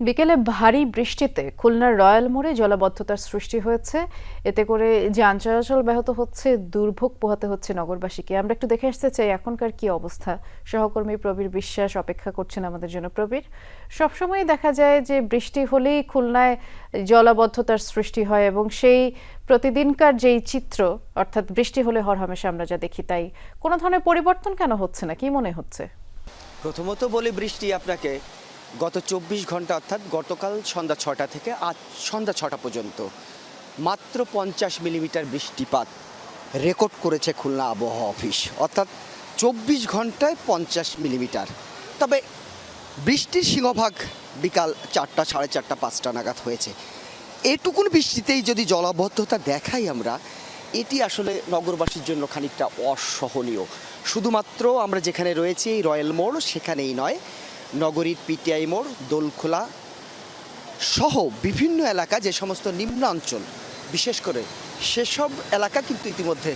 বিকেলে ভারী বৃষ্টিতে খুলনার রয়্যাল মোড়ে জলাবদ্ধতার সৃষ্টি হয়েছে। এতে করে যান চলাচল ব্যাহত হচ্ছে, দুর্ভোগ পোহাতে হচ্ছে নগরবাসীকে। আমরা একটু দেখে আসতে চাই এখনকার কি অবস্থা। সহকর্মী প্রবীর বিশ্বাস অপেক্ষা করছেন আমাদের জন্য। প্রবীর সবসময় দেখা যায় যে বৃষ্টি হলেই খুলনায় জলাবদ্ধতার সৃষ্টি হয় এবং সেই প্রতিদিনকার যেই চিত্র, অর্থাৎ বৃষ্টি হলে হরহামেশা আমরা যা দেখি তাই। কোনো ধরনের পরিবর্তন কেন হচ্ছে না? কি মনে হচ্ছে? প্রথমত বলি বৃষ্টি আপনাকে। গত চব্বিশ ঘণ্টা অর্থাৎ গতকাল সন্ধ্যা ছটা থেকে আজ সন্ধ্যা ছটা পর্যন্ত মাত্র পঞ্চাশ মিলিমিটার বৃষ্টিপাত রেকর্ড করেছে খুলনা আবহাওয়া অফিস। অর্থাৎ চব্বিশ ঘন্টায় পঞ্চাশ মিলিমিটার। তবে বৃষ্টির সিংহভাগ বিকাল চারটা, সাড়ে চারটা, পাঁচটা নাগাদ হয়েছে। এটুকুন বৃষ্টিতেই যদি জলাবদ্ধতা দেখাই আমরা, এটি আসলে নগরবাসীর জন্য খানিকটা অসহনীয়। শুধুমাত্র আমরা যেখানে রয়েছি, এই রয়্যাল মোড়, সেখানেই নয়। নগরীর পিটিআই মোড়, দোলখোলা সহ বিভিন্ন এলাকা যে সমস্ত নিম্নাঞ্চল বিশেষ করে সেসব এলাকা কিন্তু ইতিমধ্যে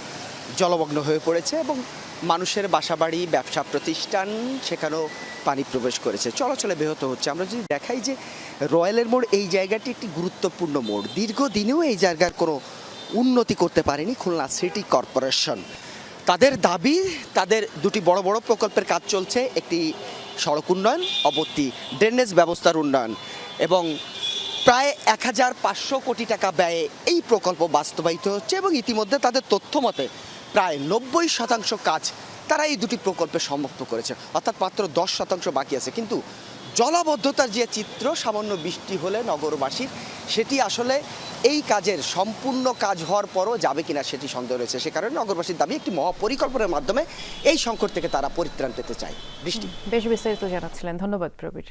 জলমগ্ন হয়ে পড়েছে এবং মানুষের বাসাবাড়ি, ব্যবসা প্রতিষ্ঠান সেখানেও পানি প্রবেশ করেছে। চলাচলে ব্যাহত হচ্ছে। আমরা যদি দেখাই যে রয়্যালের মোড়, এই জায়গাটি একটি গুরুত্বপূর্ণ মোড়। দীর্ঘদিনেও এই জায়গার কোনো উন্নতি করতে পারেনি খুলনা সিটি কর্পোরেশন। তাদের দাবি, তাদের দুটি বড় বড় প্রকল্পের কাজ চলছে। একটি সড়ক উন্নয়ন অবত্তি ড্রেনেজ ব্যবস্থার উন্নয়ন এবং প্রায় এক হাজার পাঁচশো কোটি টাকা ব্যয়ে এই প্রকল্প বাস্তবায়িত হচ্ছে এবং ইতিমধ্যে তাদের তথ্য মতে প্রায় নব্বই শতাংশ কাজ তারা এই দুটি প্রকল্পে সমাপ্ত করেছে। অর্থাৎ মাত্র দশ শতাংশ বাকি আছে। কিন্তু জলাবদ্ধতার যে চিত্র, সামান্য বৃষ্টি হলে নগরবাসীর, সেটি আসলে এই কাজের সম্পূর্ণ কাজ হওয়ার পরও যাবে কিনা সেটি সন্দেহ রয়েছে। সে কারণে নগরবাসীর দাবি, একটি মহাপরিকল্পনার মাধ্যমে এই সংকট থেকে তারা পরিত্রাণ পেতে চায়। বৃষ্টি। বেশ বিস্তারিত জানাচ্ছিলেন। ধন্যবাদ প্রবীর।